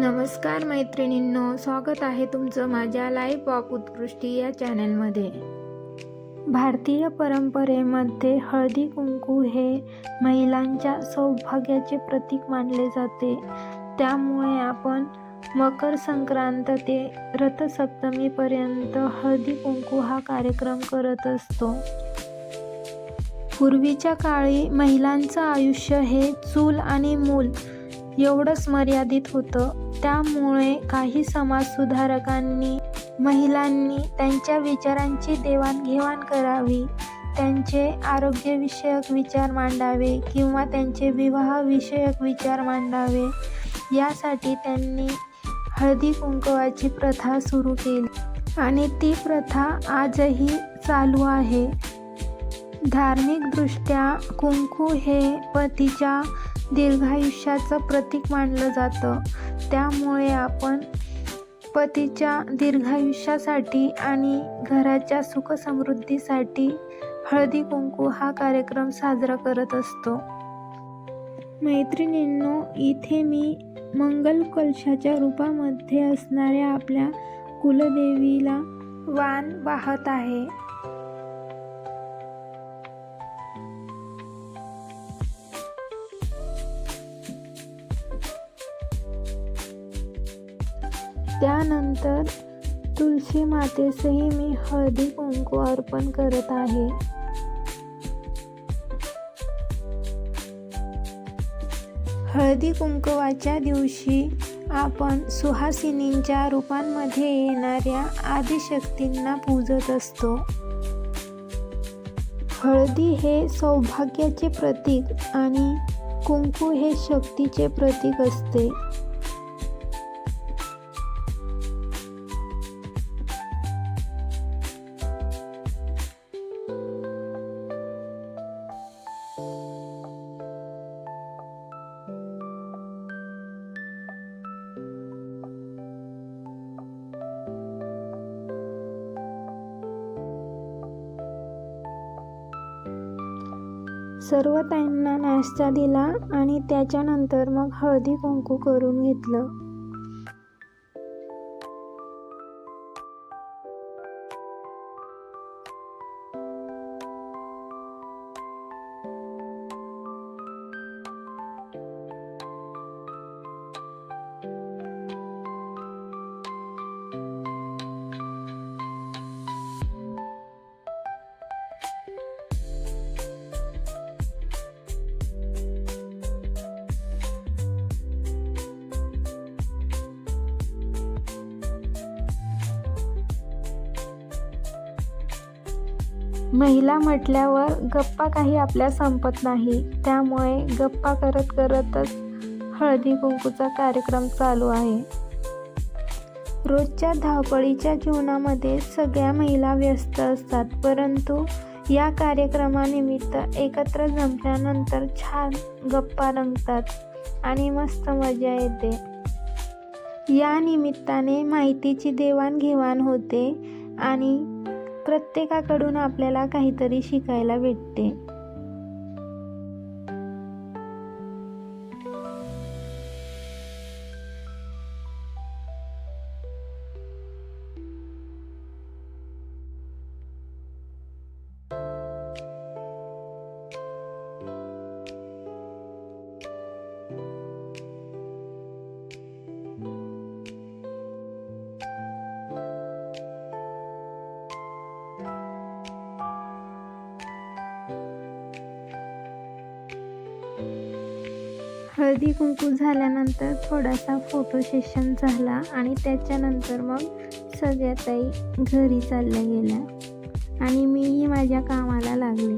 नमस्कार मैत्रिणींनो स्वागत आहे तुमचं माझ्या लाईफ ऑफ उत्कृष्टी या चॅनलमध्ये भारतीय परंपरेमध्ये हळदी कुंकू हे महिलांच्या सौभाग्याचे प्रतीक मानले जाते. त्यामुळे आपण मकर संक्रांत ते रथसप्तमीपर्यंत हळदी कुंकू हा कार्यक्रम करत असतो. पूर्वीच्या काळी महिलांचं आयुष्य हे चूल आणि मूल एवढंच मर्यादित होतं. त्यामुळे काही समाजसुधारकांनी महिलांनी त्यांच्या विचारांची देवाणघेवाण करावी त्यांचे आरोग्यविषयक विचार मांडावे किंवा त्यांचे विवाहविषयक विचार मांडावे यासाठी त्यांनी हळदी कुंकवाची प्रथा सुरू केली. आणि ती प्रथा आजही चालू आहे. धार्मिकदृष्ट्या कुंकू हे पतीच्या दीर्घायुष्याचं प्रतीक मानलं जातं. त्यामुळे आपण पतीच्या दीर्घायुष्यासाठी आणि घराच्या सुखसमृद्धीसाठी हळदी कुंकू हा कार्यक्रम साजरा करत असतो. मैत्रिणींनो इथे मी मंगल कलशाच्या रूपामध्ये असणाऱ्या आपल्या कुलदेवीला वाण वाहत आहे. त्यानंतर तुलसी मातेसही मी हळदी कुंकू अर्पण करत आहे. हळदी कुंकवाच्या दिवशी आपण सुहासिनींच्या रूपांमध्ये येणाऱ्या आदिशक्तींना पूजत असतो. हळदी हे सौभाग्याचे प्रतीक आणि कुंकू हे शक्तीचे प्रतीक असते. सर्व ताईंना नाश्ता दिला आणि त्याच्यानंतर मग हळदी कुंकू करून घेतलं. महिला म्हटल्यावर गप्पा काही आपल्या संपत नाही. त्यामुळे गप्पा करत करतच हळदी कुंकूचा कार्यक्रम चालू आहे. रोजच्या धावपळीच्या जीवनामध्ये सगळ्या महिला व्यस्त असतात परंतु या कार्यक्रमानिमित्त एकत्र जमल्यानंतर छान गप्पा रंगतात आणि मस्त मजा येते. या निमित्ताने माहितीची देवाणघेवाण होते आणि प्रत्येकाकडून आपल्याला काहीतरी शिकायला भेटते. हळदी कुंकू झाल्यानंतर थोडासा फोटो सेशन झाला आणि त्याच्यानंतर मग सगळ्या ताई घरी चालल्या गेल्या. आणि मीही माझ्या कामाला लागले.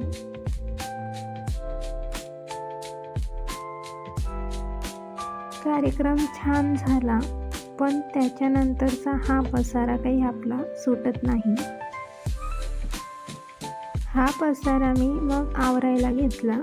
कार्यक्रम छान झाला पण त्याच्यानंतरचा हा पसारा काही आपला सुटत नाही. हा पसारा मी मग आवरायला घेतला.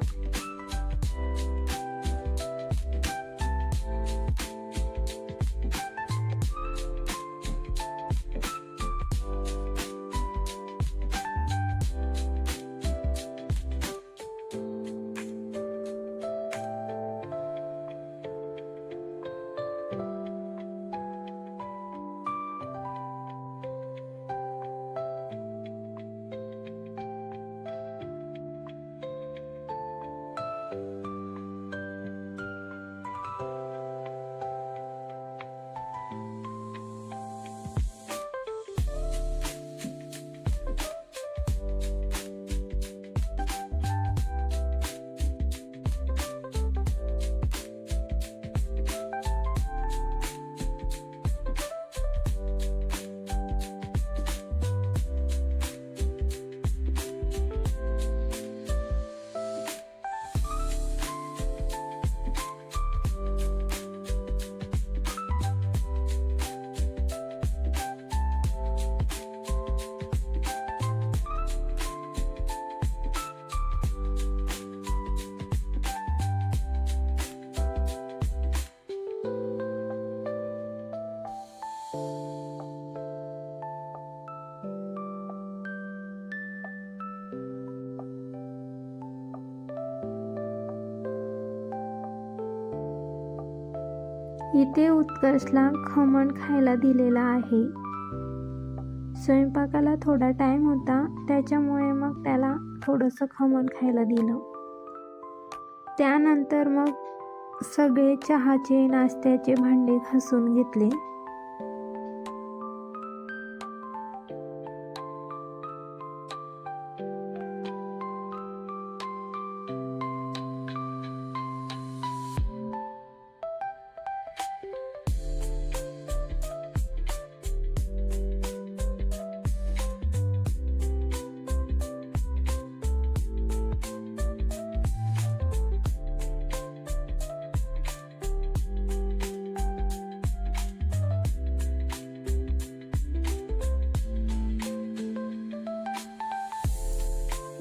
इथे उत्कर्षला खमण खायला दिलेला आहे. स्वयंपाकाला थोडा टाईम होता त्याच्यामुळे मग त्याला थोडंसं खमण खायला दिलं. त्यानंतर मग सगळे चहाचे नाश्त्याचे भांडे घासून घेतले.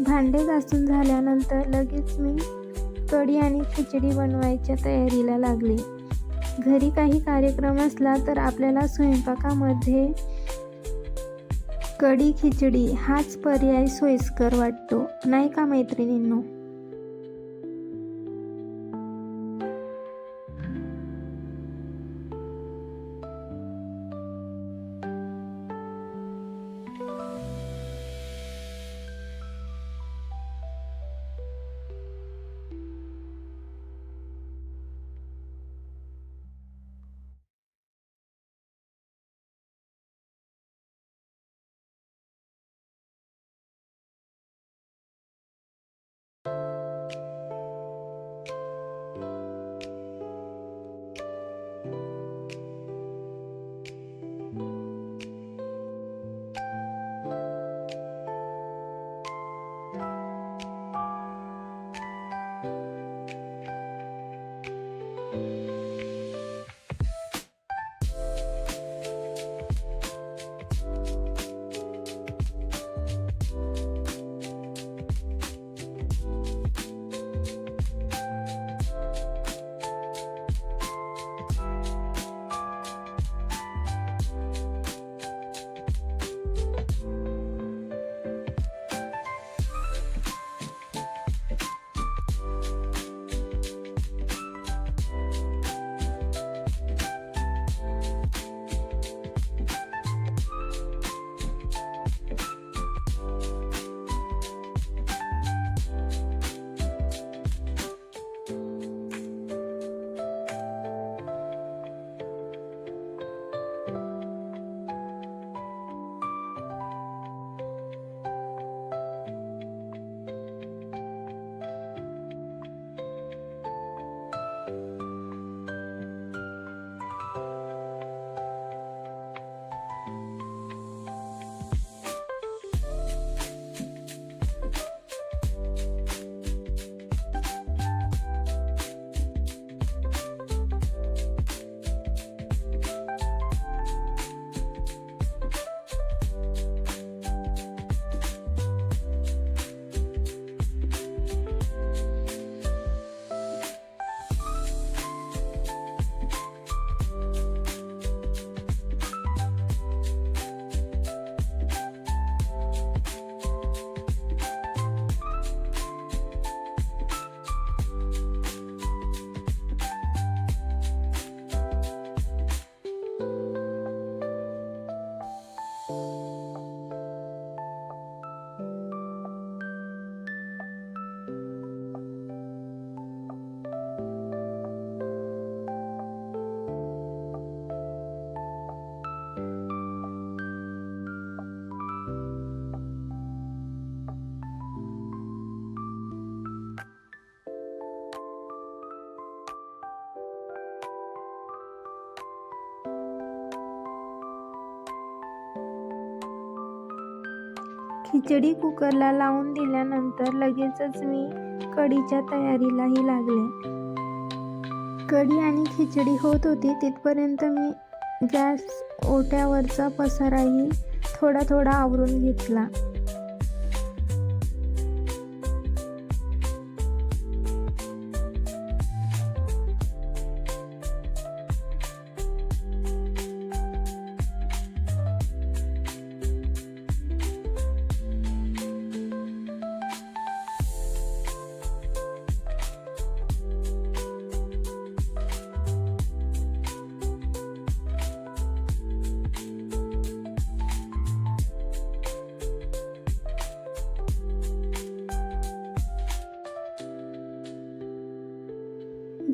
भांडे घासून झाल्यानंतर लगेच मी कढी आणि खिचडी बनवायच्या तयारीला लागले. घरी काही कार्यक्रम असला तर आपल्याला स्वयंपाकामध्ये कढी खिचडी हाच पर्याय सोयीस्कर वाटतो. नाही का मैत्रिणींनो? खिचडी कुकरला लावून दिल्यानंतर लगेचच मी कढीच्या तयारीलाही लागले. कढी आणि खिचडी होत होती तिथपर्यंत मी गॅस ओट्यावरचा पसाराही थोडा थोडा आवरून घेतला.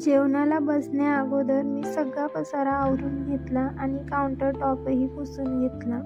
जेवणाला बसण्या अगोदर मी सगळा पसारा आवरून घेतला आणि काउंटर टॉपही पुसून घेतला.